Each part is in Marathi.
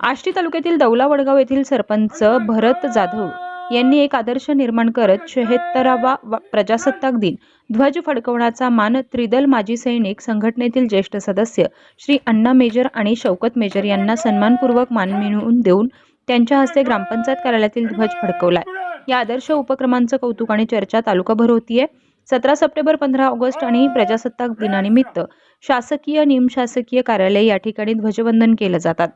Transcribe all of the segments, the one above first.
आष्टी तालुक्यातील दौला वडगाव येथील सरपंच भरत जाधव यांनी एक आदर्श निर्माण करत शहात्तरावा व- प्रजासत्ताक दिन ध्वज फडकवण्याचा मान त्रिदल माजी सैनिक संघटनेतील ज्येष्ठ सदस्य श्री अण्णा मेजर आणि शौकत मेजर यांना सन्मानपूर्वक मान मिळवून देऊन त्यांच्या हस्ते ग्रामपंचायत कार्यालयातील ध्वज फडकवलाय. या आदर्श उपक्रमांचं कौतुक आणि चर्चा तालुकाभर होतीये. सतरा सप्टेंबर पंधरा ऑगस्ट आणि प्रजासत्ताक दिनानिमित्त शासकीय निमशासकीय कार्यालय या ठिकाणी ध्वजवंदन केलं जातात.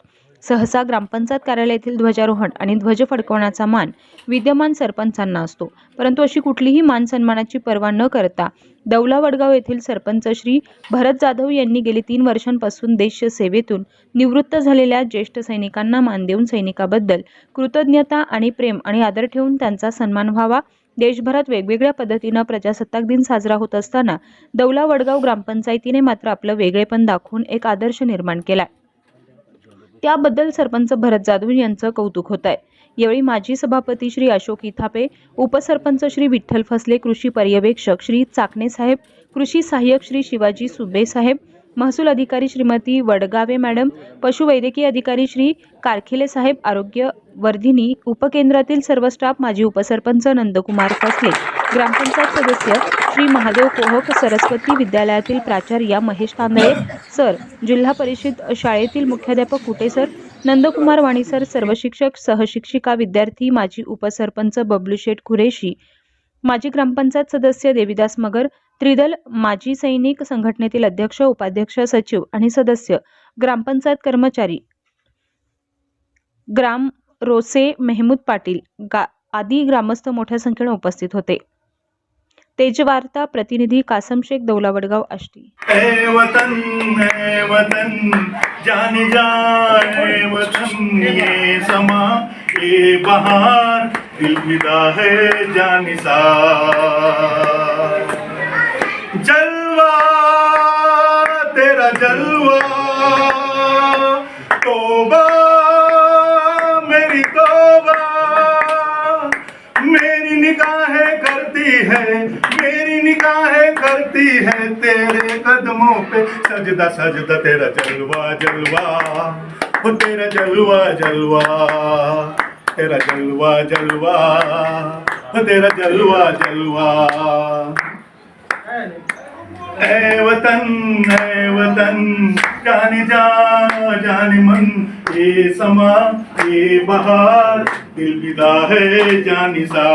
सहसा ग्रामपंचायत कार्यालयातील ध्वजारोहण आणि ध्वज फडकवण्याचा मान विद्यमान सरपंचांना असतो. परंतु अशी कुठलीही मान सन्मानाची पर्वा न करता दौला वडगाव येथील सरपंच श्री भरत जाधव यांनी गेली तीन वर्षांपासून देश सेवेतून निवृत्त झालेल्या ज्येष्ठ सैनिकांना मान देऊन सैनिकाबद्दल कृतज्ञता आणि प्रेम आणि आदर ठेवून त्यांचा सन्मान व्हावा. देशभरात वेगवेगळ्या पद्धतीनं प्रजासत्ताक दिन साजरा होत असताना दौला वडगाव ग्रामपंचायतीने मात्र आपलं वेगळेपण दाखवून एक आदर्श निर्माण केलाय. त्याबद्दल सरपंच भरत जाधव यांचं कौतुक होत आहे. यावेळी माजी सभापती श्री अशोक इथापे उपसरपंच श्री विठ्ठल फसले कृषी पर्यवेक्षक श्री चाकणे साहेब कृषी सहाय्यक श्री शिवाजी सुबे साहेब महसूल अधिकारी श्रीमती वडगावे मॅडम. पशुवैद्यकीय अधिकारी श्री कारखिले साहेब आरोग्य वर्धिनी उपकेंद्रातील सर्व स्टाफ माजी उपसरपंच नंदकुमार कसले ग्रामपंचायत सदस्य श्री महादेव कोहक सरस्वती विद्यालयातील प्राचार्या महेश तांदळे सर जिल्हा परिषद शाळेतील मुख्याध्यापक कुटे सर नंदकुमार वाणी सर सर्व शिक्षक सहशिक्षिका विद्यार्थी माजी उपसरपंच बबलू शेठ कुरेशी माजी ग्रामपंचायत सदस्य देविदास मगर त्रिदल माजी सैनिक संघटनेतील अध्यक्ष उपाध्यक्ष सचिव आणि सदस्य ग्रामपंचायत कर्मचारी ग्राम रोसे मेहमूद पाटील गा आदी ग्रामस्थ मोठ्या संख्येने उपस्थित होते. तेजवार्ता प्रतिनिधी कासम शेख दौलावडगाव आष्टी. ए वतन ए जान जाए वतन ये समा ये बहार दिल फिदा है जानिसा जलवा, तेरा जलवा, तोबा, मेरी तोबा। मेरी निगाहें करती है, मेरी निगाहें करती है तेरे कदमों पे। सजदा सजदा, तेरा जलवा जलवा, ओ तेरा जलवा जलवा। तेरा जलवा जलवा. तेरा जलवा जलवा. ऐ वतन ऐ वतन. जाने जा जाने मन. ये समा ये बहार. दिल विदा है जानिसा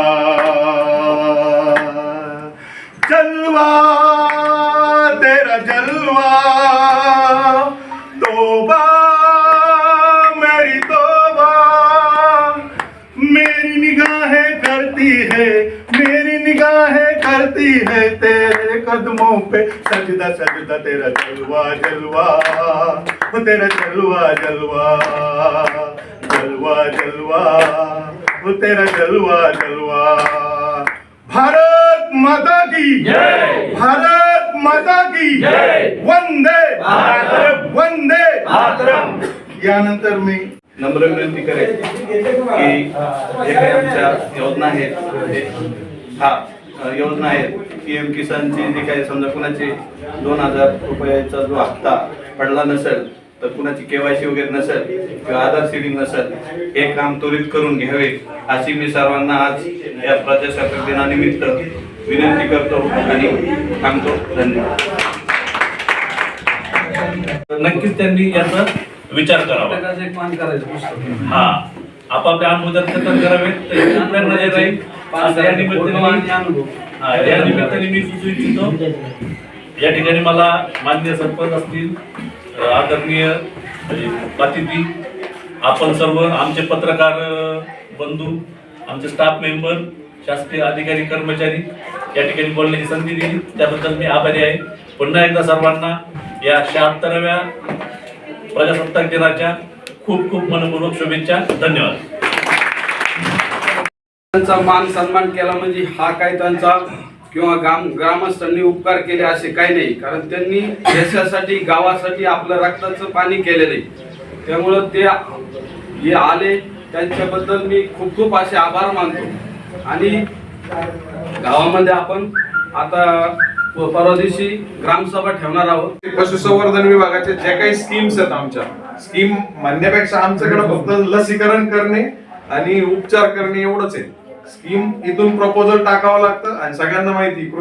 करती है मेरी निगाहें करती है तेरे कदमों पे। सजदा सजदा तेरा जलवा जलवा वो तेरा जलवा जलवा जलवा जलवा वो तेरा जलवा जलवा। भारत माता की जय। भारत माता की जय। वंदे मातरम. वंदे। मातरम. यानंतर मी नम्र विनंती करेल की जे काही आमच्या योजना आहेत म्हणजे हा योजना आहेत पी एम किसानची जी काही समजा कुणाची दोन हजार रुपयाचा जो हप्ता पडला नसेल तर कुणाची केवायसी वगैरे नसेल किंवा आधार सिडिंग नसेल हे काम त्वरित करून घ्यावे अशी मी सर्वांना आज या प्रजासत्ताक दिनानिमित्त विनंती करतो आणि सांगतो. धन्यवाद. नक्कीच त्यांनी याचा विचार करावा. प्रत्येकाचं एक मान करायचं पुस्तक. हा. आपापल्या अनुभव जतन करावेत तर प्रेरणा राहील या निमित्ताने अनुभव हा, या निमित्ताने मी सुचू इच्छितो. या ठिकाणी मला मान्य सरपंच असतील अ, आदरणीय पातिती आपण सर्व आमचे पत्रकार अ, बंधू आमचे स्टाफ मेंबर शासकीय अधिकारी कर्मचारी या ठिकाणी बोलण्याची संधी दिली. त्याबद्दल मी आभारी आहे. पुन्हा एकदा सर्वांना या शहात्तराव्या प्रजासत्ताक दिनाच्या खूप खूप मनपूर्वक शुभेच्छा. धन्यवाद. त्यांचा मान सन्मान केला म्हणजे हा काय त्यांचा किंवा ग्राम ग्रामस्थांनी उपकार केले असे काही नाही. कारण त्यांनी देशासाठी गावासाठी आपलं रक्ताचं पाणी केलेलं आहे. त्यामुळं ते जे आले. त्यांच्याबद्दल मी खूप खूप असे आभार मानतो. आणि गावामध्ये आपण आता परवा दिवशी ग्रामसभा ठेवणार आहोत. पशुसंवर्धन विभागाच्या ज्या काही स्कीम्स आहेत आमच्या स्कीम म्हणण्यापेक्षा आमच्याकडे फक्त लसीकरण करणे आणि उपचार करणे एवढंच आहे. स्कीम इथून प्रपोजल टाकावं लागतं आणि सगळ्यांना माहिती कृषी